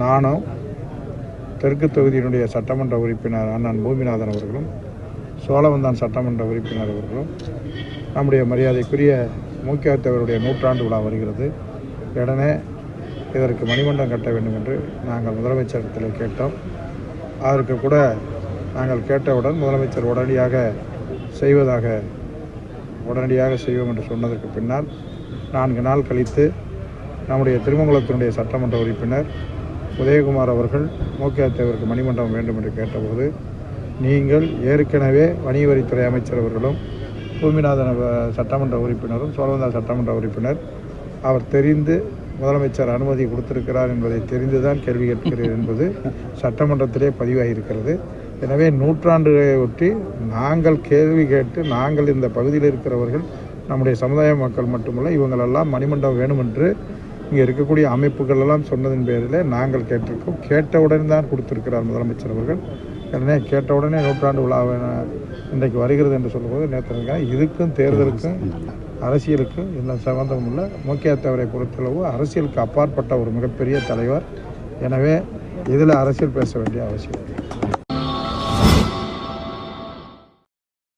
நானும் தெற்கு தொகுதியினுடைய சட்டமன்ற உறுப்பினர் அண்ணன் பூமிநாதன் அவர்களும் சோழவந்தான் சட்டமன்ற உறுப்பினர் அவர்களும் நம்முடைய மரியாதைக்குரிய மூக்கியாத்தவருடைய நூற்றாண்டு விழா வருகிறது. உடனே இதற்கு மணிமண்டம் கட்ட வேண்டும் என்று நாங்கள் முதலமைச்சரிடத்தில் கேட்டோம். அதற்கு கூட நாங்கள் கேட்டவுடன் முதலமைச்சர் உடனடியாக செய்வதாக உடனடியாக செய்வோம் என்று சொன்னதற்கு பின்னால் நான்கு நாள் கழித்து நம்முடைய திருமங்கலத்தினுடைய சட்டமன்ற உறுப்பினர் உதயகுமார் அவர்கள் மூக்கியாத்தேவருக்கு மணிமண்டபம் வேண்டும் என்று கேட்டபோது நீங்கள் ஏற்கனவே வணிகவரித்துறை அமைச்சர் அவர்களும் பூமிநாதன் சட்டமன்ற உறுப்பினரும் சோழவந்தா சட்டமன்ற உறுப்பினர் அவர் தெரிந்து முதலமைச்சர் அனுமதி கொடுத்திருக்கிறார் என்பதை தெரிந்துதான் கேள்வி கேட்கிறீர் என்பது சட்டமன்றத்திலே பதிவாகியிருக்கிறது எனவே நூற்றாண்டுகளை ஒட்டி நாங்கள் கேள்வி கேட்டு நாங்கள் இந்த பகுதியில் இருக்கிறவர்கள் நம்முடைய சமுதாய மக்கள் மட்டுமல்ல இவங்களெல்லாம் மணிமண்டபம் வேணும் என்று இங்கே இருக்கக்கூடிய அமைப்புகள் எல்லாம் சொன்னதன் பேரில் நாங்கள் கேட்டிருக்கோம். கேட்டவுடன் தான் கொடுத்துருக்கிறார் முதலமைச்சர் அவர்கள். உடனே கேட்டவுடனே நூற்றாண்டு விழா இன்றைக்கு வருகிறது என்று சொல்லும்போது நேற்று இதுக்கும் தேர்தலுக்கும் அரசியலுக்கும் எந்த சம்பந்தமும் இல்லை. முக்கியத்தவரை பொறுத்தளவு அரசியலுக்கு அப்பாற்பட்ட ஒரு மிகப்பெரிய தலைவர். எனவே இதில் அரசியல் பேச வேண்டிய அவசியம் இல்லை.